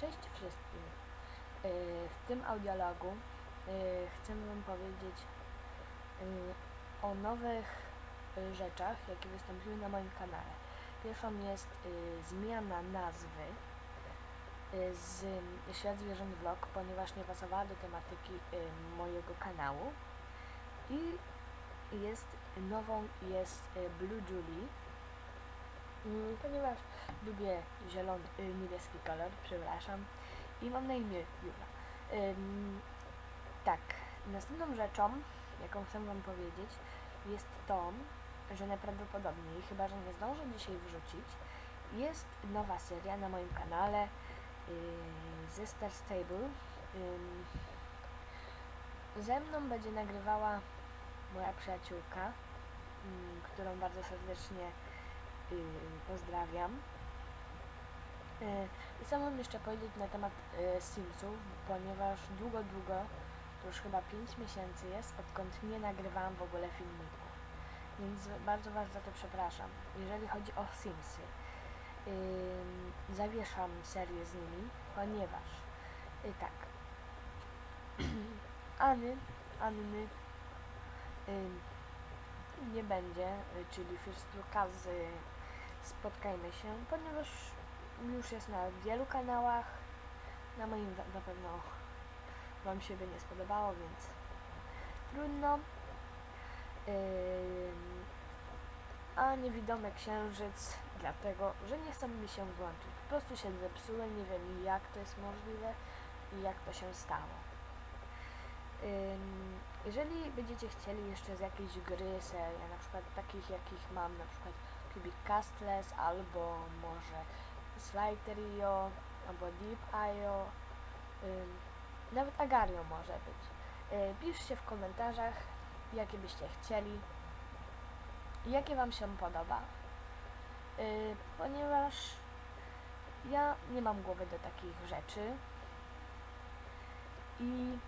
Cześć wszystkim. Yy, W tym audiologu yy, chcę Wam powiedzieć yy, o nowych rzeczach, jakie wystąpiły na moim kanale. Pierwszą jest zmiana nazwy z Świat Zwierząt Vlog, ponieważ nie pasowała do tematyki mojego kanału. I jest nową jest Blue Julie, ponieważ lubię zielony, y, niebieski kolor, przepraszam, i mam na imię Jula. Tak, następną rzeczą, jaką chcę Wam powiedzieć, jest to, że najprawdopodobniej, chyba że nie zdążę dzisiaj wrzucić, jest nowa seria na moim kanale yy, ze Star Stable. Ze mną będzie nagrywała moja przyjaciółka, ym, którą bardzo serdecznie yy, pozdrawiam. Yy, I mam jeszcze powiedzieć na temat yy, Simsów, ponieważ długo, długo, to już chyba 5 miesięcy jest, odkąd nie nagrywałam w ogóle filmiku. Więc bardzo Was za to przepraszam. Jeżeli chodzi o Simsy, zawieszam serię z nimi, ponieważ yy, tak, Anny yy, nie będzie, y, czyli Firstuka z Spotkajmy się, ponieważ już jest na wielu kanałach. Na moim na- pewno Wam się by nie spodobało, więc trudno. A niewidomy księżyc, dlatego, że nie chce mi się włączyć. Po prostu się zepsuły, nie wiem jak to jest możliwe i jak to się stało. Jeżeli będziecie chcieli jeszcze z jakiejś gry serii, na przykład takich jakich mam, na przykład Cubic Castles, albo może Sliderio, albo Deep.io, nawet Agario może być. Piszcie w komentarzach, jakie byście chcieli, jakie Wam się podoba, ponieważ ja nie mam głowy do takich rzeczy i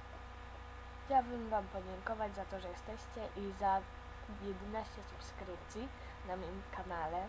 Chciałabym Wam podziękować za to, że jesteście i za 11 subskrypcji na moim kanale.